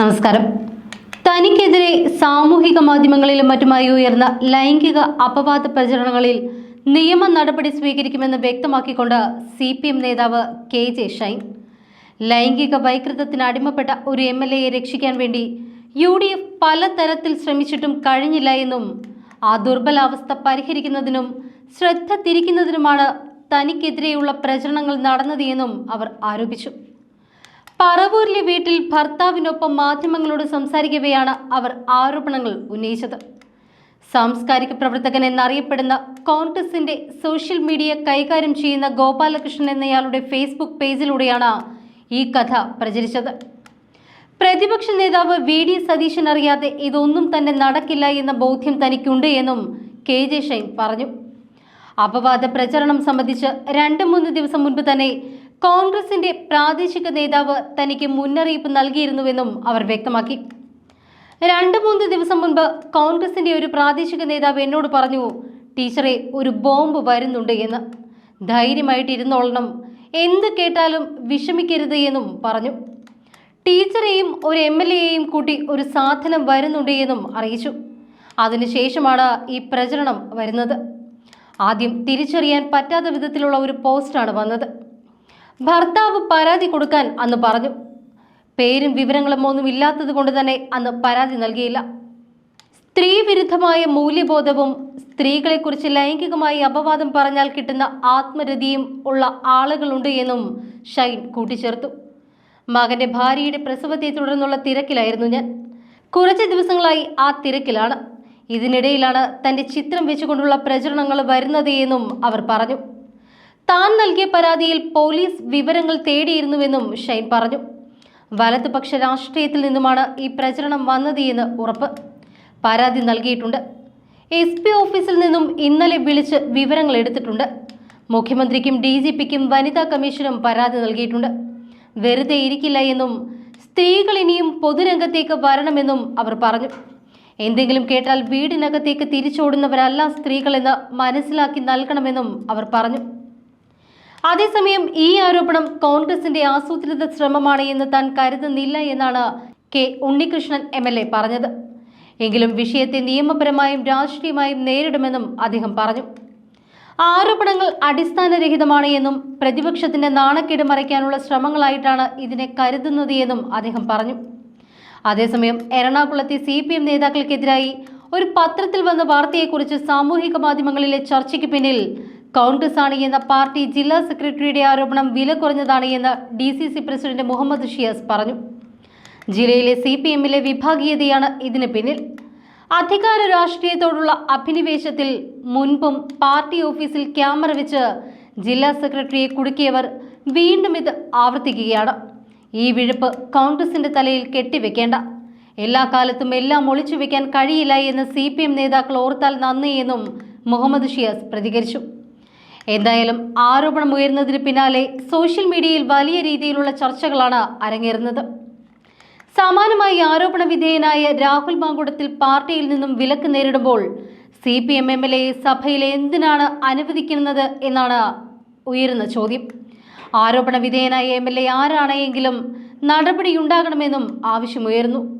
നമസ്കാരം. തനിക്കെതിരെ സാമൂഹിക മാധ്യമങ്ങളിലും മറ്റുമായി ഉയർന്ന ലൈംഗിക അപവാദ പ്രചരണങ്ങളിൽ നിയമ നടപടി സ്വീകരിക്കുമെന്ന് വ്യക്തമാക്കിക്കൊണ്ട് സി പി എം നേതാവ് കെ ജെ ഷൈൻ. ലൈംഗിക വൈകൃതത്തിന് അടിമപ്പെട്ട ഒരു എം എൽ എയെ രക്ഷിക്കാൻ വേണ്ടി യു ഡി എഫ് പലതരത്തിൽ ശ്രമിച്ചിട്ടും കഴിഞ്ഞില്ല എന്നും ആ ദുർബലാവസ്ഥ പരിഹരിക്കുന്നതിനും ശ്രദ്ധ തിരിക്കുന്നതിനുമാണ് തനിക്കെതിരെയുള്ള പ്രചരണങ്ങൾ നടന്നത് എന്നും അവർ ആരോപിച്ചു. പറവൂരിലെ വീട്ടിൽ ഭർത്താവിനൊപ്പം മാധ്യമങ്ങളോട് സംസാരിക്കവെയാണ് അവർ ആരോപണങ്ങൾ ഉന്നയിച്ചത്. സാംസ്കാരിക പ്രവർത്തകൻ എന്നറിയപ്പെടുന്ന കോൺഗ്രസിന്റെ സോഷ്യൽ മീഡിയ കൈകാര്യം ചെയ്യുന്ന ഗോപാലകൃഷ്ണൻ എന്നയാളുടെ ഫേസ്ബുക്ക് പേജിലൂടെയാണ് ഈ കഥ പ്രചരിച്ചത്. പ്രതിപക്ഷ നേതാവ് വി ഡി സതീശൻ അറിയാതെ ഇതൊന്നും തന്നെ നടക്കില്ല എന്ന ബോധ്യം തനിക്കുണ്ട് എന്നും കെ ജെ ഷൈൻ പറഞ്ഞു. അപവാദ പ്രചരണം സംബന്ധിച്ച് രണ്ട് മൂന്ന് ദിവസം മുൻപ് തന്നെ കോൺഗ്രസിന്റെ പ്രാദേശിക നേതാവ് തനിക്ക് മുന്നറിയിപ്പ് നൽകിയിരുന്നുവെന്നും അവർ വ്യക്തമാക്കി. രണ്ട് മൂന്ന് ദിവസം മുൻപ് കോൺഗ്രസിന്റെ ഒരു പ്രാദേശിക നേതാവ് എന്നോട് പറഞ്ഞു ടീച്ചറെ ഒരു ബോംബ് വരുന്നുണ്ട് എന്ന്. ധൈര്യമായിട്ട് ഇരുന്നോളണം എന്ത് കേട്ടാലും വിഷമിക്കരുത് എന്നും പറഞ്ഞു. ടീച്ചറെയും ഒരു എം എൽ എയെയും കൂട്ടി ഒരു സാധനം വരുന്നുണ്ട് എന്നും അറിയിച്ചു. അതിനുശേഷമാണ് ഈ പ്രചരണം വരുന്നത്. ആദ്യം തിരിച്ചറിയാൻ പറ്റാത്ത വിധത്തിലുള്ള ഒരു പോസ്റ്റാണ് വന്നത്. ഭർത്താവ് പരാതി കൊടുക്കാൻ അന്ന് പറഞ്ഞു. പേരും വിവരങ്ങളും ഒന്നും ഇല്ലാത്തത് കൊണ്ട് തന്നെ അന്ന് പരാതി നൽകിയില്ല. സ്ത്രീ വിരുദ്ധമായ മൂല്യബോധവും സ്ത്രീകളെക്കുറിച്ച് ലൈംഗികമായി അപവാദം പറഞ്ഞാൽ കിട്ടുന്ന ആത്മരതിയും ഉള്ള ആളുകളുണ്ട് എന്നും ഷൈൻ കൂട്ടിച്ചേർത്തു. മകന്റെ ഭാര്യയുടെ പ്രസവത്തെ തുടർന്നുള്ള തിരക്കിലായിരുന്നു ഞാൻ. കുറച്ച് ദിവസങ്ങളായി ആ തിരക്കിലാണ്. ഇതിനിടയിലാണ് തന്റെ ചിത്രം വെച്ചുകൊണ്ടുള്ള പ്രചരണങ്ങൾ വരുന്നത് എന്നും അവർ പറഞ്ഞു. താൻ നൽകിയ പരാതിയിൽ പോലീസ് വിവരങ്ങൾ തേടിയിരുന്നുവെന്നും ഷൈൻ പറഞ്ഞു. വലതുപക്ഷ രാഷ്ട്രീയത്തിൽ നിന്നുമാണ് ഈ പ്രചരണം വന്നത് എന്ന് ഉറപ്പ്. പരാതി നൽകിയിട്ടുണ്ട്. എസ് പി ഓഫീസിൽ നിന്നും ഇന്നലെ വിളിച്ച് വിവരങ്ങൾ എടുത്തിട്ടുണ്ട്. മുഖ്യമന്ത്രിക്കും ഡി ജി പിക്കും വനിതാ കമ്മീഷനും പരാതി നൽകിയിട്ടുണ്ട്. വെറുതെ ഇരിക്കില്ല എന്നും സ്ത്രീകൾ ഇനിയും പൊതുരംഗത്തേക്ക് വരണമെന്നും അവർ പറഞ്ഞു. എന്തെങ്കിലും കേട്ടാൽ വീടിനകത്തേക്ക് തിരിച്ചോടുന്നവരല്ല സ്ത്രീകളെന്ന് മനസ്സിലാക്കി നൽകണമെന്നും അവർ പറഞ്ഞു. അതേസമയം ഈ ആരോപണം കോൺഗ്രസിന്റെ ആസൂത്രിത ശ്രമമാണ് എന്ന് താൻ കരുതുന്നില്ല എന്നാണ് K Unnikrishnan M L A പറഞ്ഞത്. എങ്കിലും വിഷയത്തെ നിയമപരമായും രാഷ്ട്രീയമായും നേരിടുമെന്നും അദ്ദേഹം പറഞ്ഞു. ആരോപണങ്ങൾ അടിസ്ഥാനരഹിതമാണ് എന്നും പ്രതിപക്ഷത്തിന്റെ നാണക്കേട് മറയ്ക്കാനുള്ള ശ്രമങ്ങളായിട്ടാണ് ഇതിനെ കരുതുന്നത് എന്നും അദ്ദേഹം പറഞ്ഞു. അതേസമയം എറണാകുളത്തെ സി പി എം നേതാക്കൾക്കെതിരായി ഒരു പത്രത്തിൽ വന്ന വാർത്തയെക്കുറിച്ച് സാമൂഹിക മാധ്യമങ്ങളിലെ ചർച്ചയ്ക്ക് പിന്നിൽ കോൺഗ്രസ് ആണ് എന്ന പാർട്ടി ജില്ലാ സെക്രട്ടറിയുടെ ആരോപണം വില കുറഞ്ഞതാണ് എന്ന് D C C president Muhammad Shiyas പറഞ്ഞു. ജില്ലയിലെ സി പി എമ്മിലെ വിഭാഗീയതയാണ് ഇതിന് പിന്നിൽ. അധികാര രാഷ്ട്രീയത്തോടുള്ള അഭിനിവേശത്തിൽ മുൻപും പാർട്ടി ഓഫീസിൽ ക്യാമറ വെച്ച് ജില്ലാ സെക്രട്ടറിയെ കുടുക്കിയവർ വീണ്ടും ഇത് ആവർത്തിക്കുകയാണ്. ഈ വിഴുപ്പ് കോൺഗ്രസിന്റെ തലയിൽ കെട്ടിവെക്കേണ്ട. എല്ലാ കാലത്തും എല്ലാം ഒളിച്ചു വെക്കാൻ കഴിയില്ല എന്ന് സി പി എം നേതാക്കൾ ഓർത്താൽ നന്ദി എന്നും മുഹമ്മദ് ഷിയാസ് പ്രതികരിച്ചു. എന്തായാലും ആരോപണം ഉയരുന്നതിന് പിന്നാലെ സോഷ്യൽ മീഡിയയിൽ വലിയ രീതിയിലുള്ള ചർച്ചകളാണ് അരങ്ങേറുന്നത്. സമാനമായി ആരോപണ വിധേയനായ രാഹുൽ മാങ്കുടത്തിൽ പാർട്ടിയിൽ നിന്നും വിലക്ക് നേരിടുമ്പോൾ C P M M L A സഭയിൽ എന്തിനാണ് അനുവദിക്കുന്നത് എന്നാണ് ഉയരുന്ന ചോദ്യം. ആരോപണ വിധേയനായ എം എൽ എ ആരാണെങ്കിലും നടപടിയുണ്ടാകണമെന്നും ആവശ്യമുയർന്നു